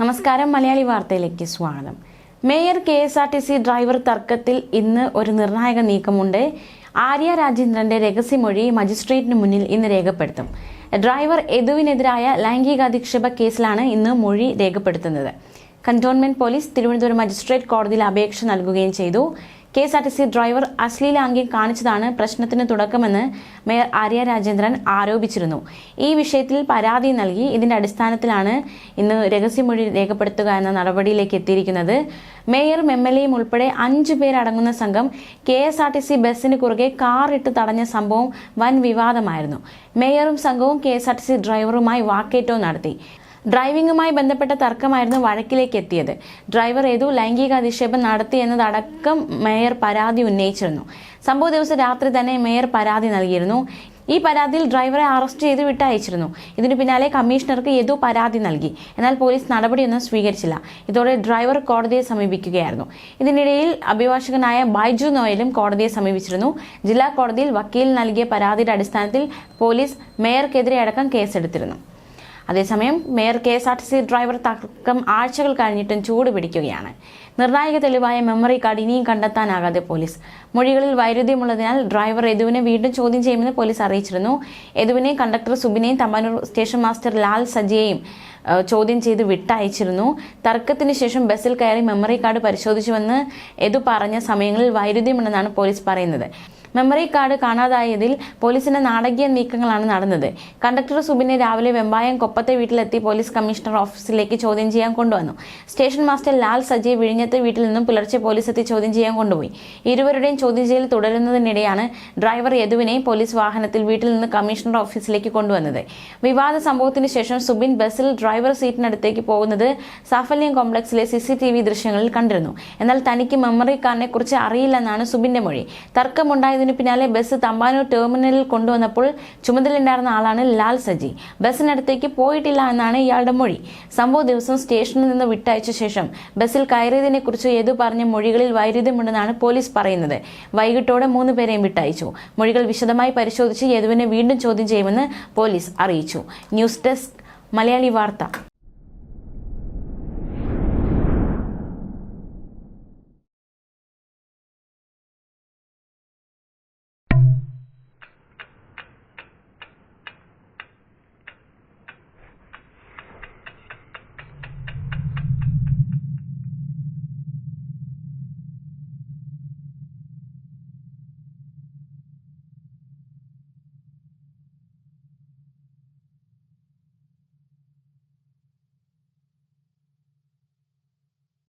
നമസ്കാരം മലയാളി വാർത്തയിലേക്ക് സ്വാഗതം. Mayor K S R T C driver തർക്കത്തിൽ ഇന്ന് ഒരു നിർണായക നീക്കമുണ്ട്. ആര്യ രാജേന്ദ്രന്റെ രഹസ്യമൊഴി മജിസ്ട്രേറ്റിന് മുന്നിൽ ഇന്ന് രേഖപ്പെടുത്തും. ഡ്രൈവർ യദുവിനെതിരായ ലൈംഗികാധിക്ഷേപ കേസിലാണ് ഇന്ന് മൊഴി രേഖപ്പെടുത്തുന്നത്. കന്റോൺമെന്റ് പോലീസ് തിരുവനന്തപുരം മജിസ്ട്രേറ്റ് കോടതിയിൽ അപേക്ഷ നൽകുകയും ചെയ്തു. K S R T C driver അശ്ലീലാംഗ്യം കാണിച്ചതാണ് പ്രശ്നത്തിന് തുടക്കമെന്ന് മേയർ ആര്യ രാജേന്ദ്രൻ ആരോപിച്ചിരുന്നു. ഈ വിഷയത്തിൽ പരാതി നൽകി. ഇതിന്റെ അടിസ്ഥാനത്തിലാണ് ഇന്ന് രഹസ്യമൊഴി രേഖപ്പെടുത്തുക എന്ന നടപടിയിലേക്ക് എത്തിയിരിക്കുന്നത്. മേയറും എം എൽ എയും ഉൾപ്പെടെ അഞ്ചു പേരടങ്ങുന്ന സംഘം K S R T C ബസ്സിന് കുറുകെ കാറിട്ട് തടഞ്ഞ സംഭവം വൻ വിവാദമായിരുന്നു. മേയറും സംഘവും K S R T C ഡ്രൈവറുമായി വാക്കേറ്റവും നടത്തി. ഡ്രൈവിംഗുമായി ബന്ധപ്പെട്ട തർക്കമായിരുന്നു വഴക്കിലേക്ക് എത്തിയത്. ഡ്രൈവർ ഏതു ലൈംഗിക അധിക്ഷേപം നടത്തി എന്നതടക്കം മേയർ പരാതി ഉന്നയിച്ചിരുന്നു. സംഭവ ദിവസം രാത്രി തന്നെ മേയർ പരാതി നൽകിയിരുന്നു. ഈ പരാതിയിൽ ഡ്രൈവറെ അറസ്റ്റ് ചെയ്ത് വിട്ടയച്ചിരുന്നു. ഇതിനു പിന്നാലെ കമ്മീഷണർക്ക് യദു പരാതി നൽകി. എന്നാൽ പോലീസ് നടപടിയൊന്നും സ്വീകരിച്ചില്ല. ഇതോടെ ഡ്രൈവർ കോടതിയെ സമീപിക്കുകയായിരുന്നു. ഇതിനിടയിൽ അഭിഭാഷകനായ ബൈജു നോയലും കോടതിയെ സമീപിച്ചിരുന്നു. ജില്ലാ കോടതിയിൽ വക്കീൽ നൽകിയ പരാതിയുടെ അടിസ്ഥാനത്തിൽ പോലീസ് മേയർക്കെതിരെ അടക്കം കേസെടുത്തിരുന്നു. അതേസമയം mayor K S R T C driver തർക്കം ആഴ്ചകൾ കഴിഞ്ഞിട്ടും ചൂട് പിടിക്കുകയാണ്. നിർണായക തെളിവായ മെമ്മറി കാർഡ് ഇനിയും കണ്ടെത്താനാകാതെ പോലീസ്. മൊഴികളിൽ വൈരുദ്ധ്യമുള്ളതിനാൽ ഡ്രൈവർ യദുവിനെ വീണ്ടും ചോദ്യം ചെയ്യുമെന്ന് പോലീസ് അറിയിച്ചിരുന്നു. യദുവിനെയും കണ്ടക്ടർ സുബിനെയും തമ്പാനൂർ സ്റ്റേഷൻ മാസ്റ്റർ ലാൽ സജിയെയും ചോദ്യം ചെയ്ത് വിട്ടയച്ചിരുന്നു. തർക്കത്തിന് ശേഷം ബസ്സിൽ കയറി മെമ്മറി കാർഡ് പരിശോധിച്ചുവെന്ന് യദു പറഞ്ഞ സമയങ്ങളിൽ വൈരുദ്ധ്യമുണ്ടെന്നാണ് പോലീസ് പറയുന്നത്. മെമ്മറി കാർഡ് കാണാതായതിൽ പോലീസിന്റെ നാടകീയ നീക്കങ്ങളാണ് നടന്നത്. കണ്ടക്ടർ സുബിനെ രാവിലെ വെമ്പായം കൊപ്പത്തെ വീട്ടിലെത്തി പോലീസ് കമ്മീഷണർ ഓഫീസിലേക്ക് ചോദ്യം ചെയ്യാൻ കൊണ്ടുവന്നു. സ്റ്റേഷൻ മാസ്റ്റർ ലാൽ സജയ് വിഴിഞ്ഞത്തെ വീട്ടിൽ നിന്നും പുലർച്ചെ പോലീസ് എത്തി ചോദ്യം ചെയ്യാൻ കൊണ്ടുപോയി. ഇരുവരുടെയും ചോദ്യം ചെയ്യൽ തുടരുന്നതിനിടെയാണ് ഡ്രൈവർ യദുവിനെ പോലീസ് വാഹനത്തിൽ വീട്ടിൽ നിന്ന് കമ്മീഷണർ ഓഫീസിലേക്ക് കൊണ്ടുവന്നത്. വിവാദ സംഭവത്തിന് ശേഷം സുബിൻ ബസ്സിൽ ഡ്രൈവർ സീറ്റിനടുത്തേക്ക് പോകുന്നത് സാഫല്യം കോംപ്ലക്സിലെ സി ദൃശ്യങ്ങളിൽ കണ്ടിരുന്നു. എന്നാൽ തനിക്ക് മെമ്മറി കാർഡിനെ കുറിച്ച് അറിയില്ലെന്നാണ് സുബിന്റെ മൊഴി. തർക്കമുണ്ടായതിനു പിന്നാലെ ബസ് തമ്പാനൂർ ടെർമിനലിൽ കൊണ്ടുവന്നപ്പോൾ ചുമതലയുണ്ടായിരുന്ന ആളാണ് ലാൽ സജി. ബസ്സിനടുത്തേക്ക് പോയിട്ടില്ല എന്നാണ് ഇയാളുടെ മൊഴി. സംഭവ ദിവസം സ്റ്റേഷനിൽ നിന്ന് വിട്ടയച്ച ശേഷം ബസ്സിൽ കയറിയതിനെ കുറിച്ച് ഏതു പറഞ്ഞ മൊഴികളിൽ വൈരുദ്ധ്യമുണ്ടെന്നാണ് പോലീസ് പറയുന്നത്. വൈകിട്ടോടെ മൂന്ന് പേരെയും വിട്ടയച്ചു. മൊഴികൾ വിശദമായി പരിശോധിച്ച് യദുവിനെ വീണ്ടും ചോദ്യം ചെയ്യുമെന്ന് പോലീസ് അറിയിച്ചു. ന്യൂസ് ഡെസ്ക് മലയാളി വാർത്ത.